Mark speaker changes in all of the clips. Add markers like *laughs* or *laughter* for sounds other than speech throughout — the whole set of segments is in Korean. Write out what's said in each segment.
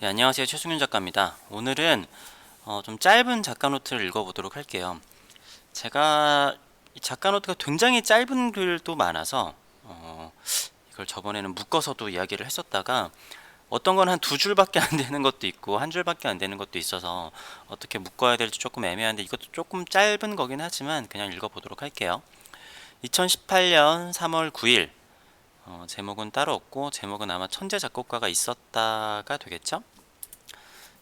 Speaker 1: 네, 안녕하세요. 최승윤 작가입니다. 오늘은 어, 좀 짧은 작가 노트를 읽어보도록 할게요. 제가 이 작가 노트가 굉장히 짧은 글도 많아서 어, 이걸 저번에는 묶어서도 이야기를 했었다가 어떤 건 한 두 줄밖에 안 되는 것도 있고 한 줄밖에 안 되는 것도 있어서 어떻게 묶어야 될지 조금 애매한데 이것도 조금 짧은 거긴 하지만 그냥 읽어보도록 할게요. 2018년 3월 9일 어, 제목은 따로 없고 제목은 아마 천재 작곡가가 있었다가 되겠죠?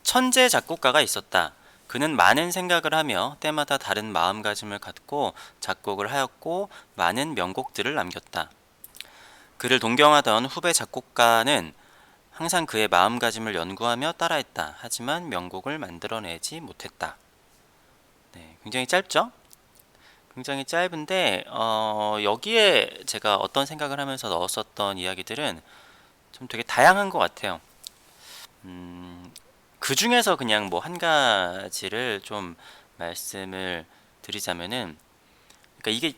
Speaker 1: 천재 작곡가가 있었다. 그는 많은 생각을 하며 때마다 다른 마음가짐을 갖고 작곡을 하였고 많은 명곡들을 남겼다. 그를 동경하던 후배 작곡가는 항상 그의 마음가짐을 연구하며 따라했다. 하지만 명곡을 만들어내지 못했다. 네, 굉장히 짧죠? 굉장히 짧은데 어, 여기에 제가 어떤 생각을 하면서 넣었었던 이야기들은 좀 되게 다양한 것 같아요. 음, 그 중에서 그냥 뭐 한 가지를 좀 말씀을 드리자면은, 그러니까 이게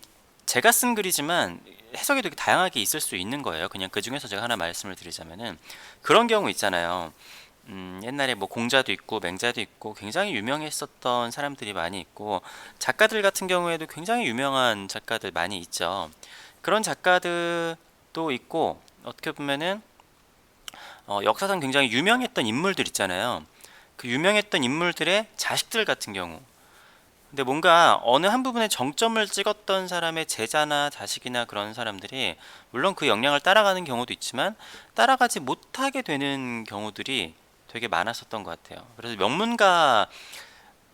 Speaker 1: 제가 쓴 글이지만 해석이 되게 다양하게 있을 수 있는 거예요. 그냥 그 중에서 제가 하나 말씀을 드리자면은 그런 경우 있잖아요. 음, 옛날에 뭐 공자도 있고 맹자도 있고 굉장히 유명했었던 사람들이 많이 있고 작가들 같은 경우에도 굉장히 유명한 작가들 많이 있죠. 그런 작가들도 있고 어떻게 보면은 어, 역사상 굉장히 유명했던 인물들 있잖아요. 그 유명했던 인물들의 자식들 같은 경우. 근데 뭔가 어느 한 부분에 정점을 찍었던 사람의 제자나 자식이나 그런 사람들이 물론 그 역량을 따라가는 경우도 있지만 따라가지 못하게 되는 경우들이 되게 많았었던 것 같아요. 그래서 명문가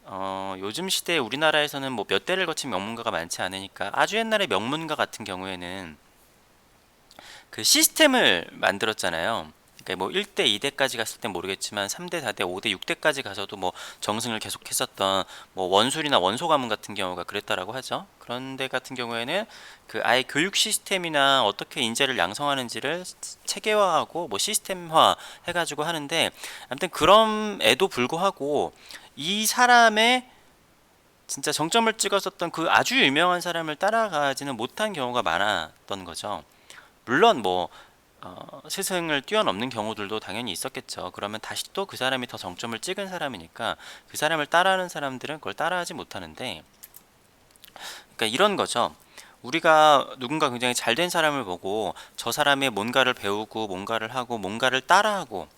Speaker 1: 어, 요즘 시대에 우리나라에서는 뭐 몇 대를 거친 명문가가 많지 않으니까 아주 옛날에 명문가 같은 경우에는 그 시스템을 만들었잖아요. 그러니까 뭐 1대, 2대까지 갔을 땐 모르겠지만 3대, 4대, 5대, 6대까지 가서도 뭐 정승을 계속 했었던 뭐 원술이나 원소 가문 같은 경우가 그랬다라고 하죠. 그런데 같은 경우에는 그 아예 교육 시스템이나 어떻게 인재를 양성하는지를 체계화하고 뭐 시스템화 해가지고 하는데 아무튼 그럼에도 불구하고 이 사람의 진짜 정점을 찍었었던 그 아주 유명한 사람을 따라가지는 못한 경우가 많았던 거죠. 물론 뭐 어, 스승을 뛰어넘는 경우들도 당연히 있었겠죠. 그러면 다시 또 그 사람이 더 정점을 찍은 사람이니까 그 사람을 따라하는 사람들은 그걸 따라하지 못하는데, 그러니까 이런 거죠. 우리가 누군가 굉장히 잘 된 사람을 보고 저 사람의 뭔가를 배우고 뭔가를 하고 뭔가를 따라하고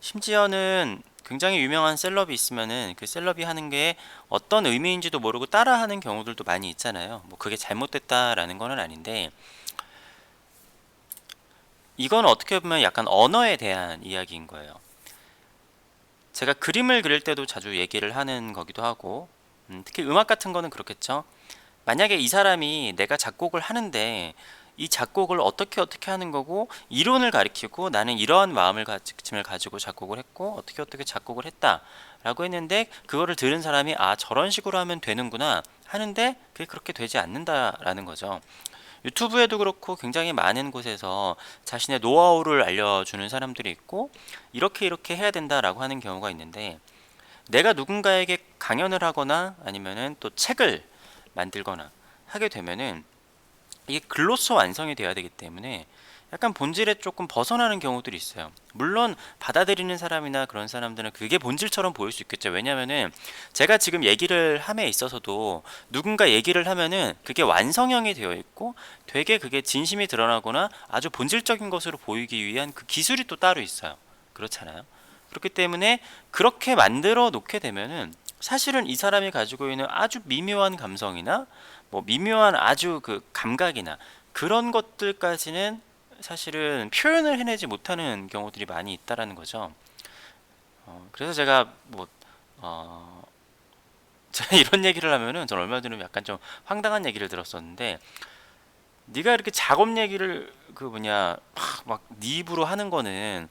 Speaker 1: 심지어는 굉장히 유명한 셀럽이 있으면은 그 셀럽이 하는 게 어떤 의미인지도 모르고 따라하는 경우들도 많이 있잖아요. 뭐 그게 잘못됐다라는 거는 아닌데 이건 어떻게 보면 약간 언어에 대한 이야기인 거예요. 제가 그림을 그릴 때도 자주 얘기를 하는 거기도 하고, 음, 특히 음악 같은 거는 그렇겠죠. 만약에 이 사람이 내가 작곡을 하는데 이 작곡을 어떻게 어떻게 하는 거고 이론을 가리키고 나는 이러한 마음을 가짐을 가지고 작곡을 했고 어떻게 어떻게 작곡을 했다라고 했는데 그거를 들은 사람이 아 저런 식으로 하면 되는구나 하는데 그게 그렇게 되지 않는다라는 거죠. 유튜브에도 그렇고 굉장히 많은 곳에서 자신의 노하우를 알려주는 사람들이 있고 이렇게 이렇게 해야 된다라고 하는 경우가 있는데 내가 누군가에게 강연을 하거나 아니면은 또 책을 만들거나 하게 되면은 이게 글로서 완성이 돼야 되기 때문에 약간 본질에 조금 벗어나는 경우들이 있어요. 물론 받아들이는 사람이나 그런 사람들은 그게 본질처럼 보일 수 있겠죠. 왜냐면은 제가 지금 얘기를 함에 있어서도 누군가 얘기를 하면은 그게 완성형이 되어 있고 되게 그게 진심이 드러나거나 아주 본질적인 것으로 보이기 위한 그 기술이 또 따로 있어요. 그렇잖아요. 그렇기 때문에 그렇게 만들어 놓게 되면은 사실은 이 사람이 가지고 있는 아주 미묘한 감성이나 뭐 미묘한 아주 그 감각이나 그런 것들까지는 사실은 표현을 해내지 못하는 경우들이 많이 있다라는 거죠. 어, 그래서 제가 뭐 어, *laughs* 제가 이런 얘기를 하면은 전 얼마 전에 약간 좀 황당한 얘기를 들었었는데 네가 이렇게 작업 얘기를 그 뭐냐 막네 입으로 하는 거는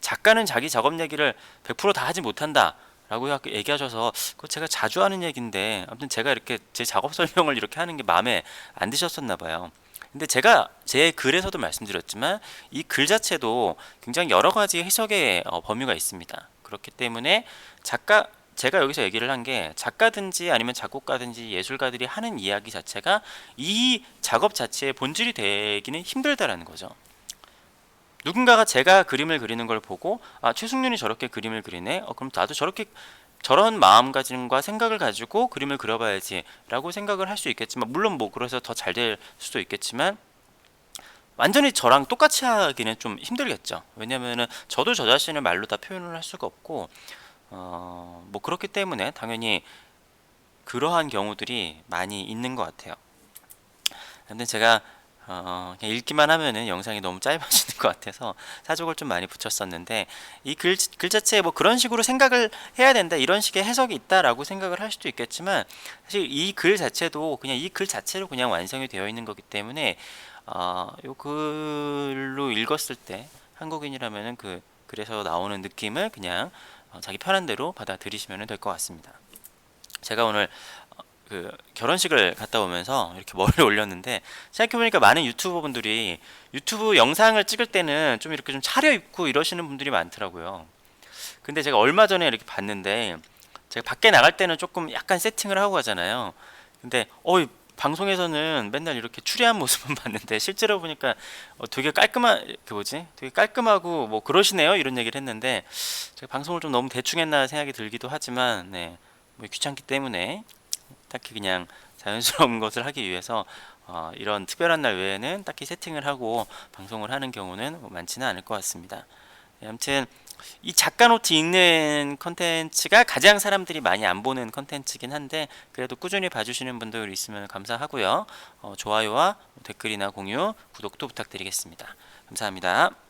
Speaker 1: 작가는 자기 작업 얘기를 100%다 하지 못한다. 라고 얘기하셔서 그거 제가 자주 하는 얘기인데 아무튼 제가 이렇게 제 작업 설명을 이렇게 하는 게 마음에 안 드셨었나 봐요. 근데 제가 제 글에서도 말씀드렸지만 이 글 자체도 굉장히 여러 가지 해석의 어, 범위가 있습니다. 그렇기 때문에 작가 제가 여기서 얘기를 한 게 작가든지 아니면 작곡가든지 예술가들이 하는 이야기 자체가 이 작업 자체의 본질이 되기는 힘들다라는 거죠. 누군가가 제가 그림을 그리는 걸 보고 아 최승윤이 저렇게 그림을 그리네. 어, 그럼 나도 저렇게 저런 마음가짐과 생각을 가지고 그림을 그려봐야지라고 생각을 할 수 있겠지만 물론 뭐 그래서 더 잘 될 수도 있겠지만 완전히 저랑 똑같이 하기는 좀 힘들겠죠. 왜냐면은 저도 저 자신을 말로 다 표현을 할 수가 없고 어, 뭐 그렇기 때문에 당연히 그러한 경우들이 많이 있는 것 같아요. 근데 제가 어, 그냥 읽기만 하면은 영상이 너무 짧아지는 *laughs* 것 같아서 사족을 좀 많이 붙였었는데 이 글 글 자체에 뭐 그런 식으로 생각을 해야 된다 이런 식의 해석이 있다라고 생각을 할 수도 있겠지만 사실 이 글 자체도 그냥 이 글 자체로 그냥 완성이 되어 있는 거기 때문에 어, 요 글로 읽었을 때 한국인이라면은 그 글에서 나오는 느낌을 그냥 어, 자기 편한 대로 받아들이시면 될 것 같습니다. 제가 오늘 어, 그 결혼식을 갔다 오면서 이렇게 머리를 *laughs* 올렸는데 생각해보니까 많은 유튜버분들이 유튜브 영상을 찍을 때는 좀 이렇게 좀 차려입고 이러시는 분들이 많더라고요. 근데 제가 얼마 전에 이렇게 봤는데 제가 밖에 나갈 때는 조금 약간 세팅을 하고 가잖아요. 근데 어 방송에서는 맨날 이렇게 추리한 모습은 *laughs* 봤는데 실제로 보니까 어, 되게 깔끔한 그 뭐지? 되게 깔끔하고 뭐 그러시네요 이런 얘기를 했는데 제가 방송을 좀 너무 대충 했나 생각이 들기도 하지만 네. 뭐 귀찮기 때문에 딱히 그냥 자연스러운 *laughs* 것을 하기 위해서 어, 이런 특별한 날 외에는 딱히 세팅을 하고 방송을 하는 경우는 뭐 많지는 않을 것 같습니다. 네, 아무튼 이 작가 노트 읽는 컨텐츠가 가장 사람들이 많이 안 보는 컨텐츠긴 한데 그래도 꾸준히 봐주시는 분들 있으면 감사하고요. 어, 좋아요와 댓글이나 공유, 구독도 부탁드리겠습니다. 감사합니다.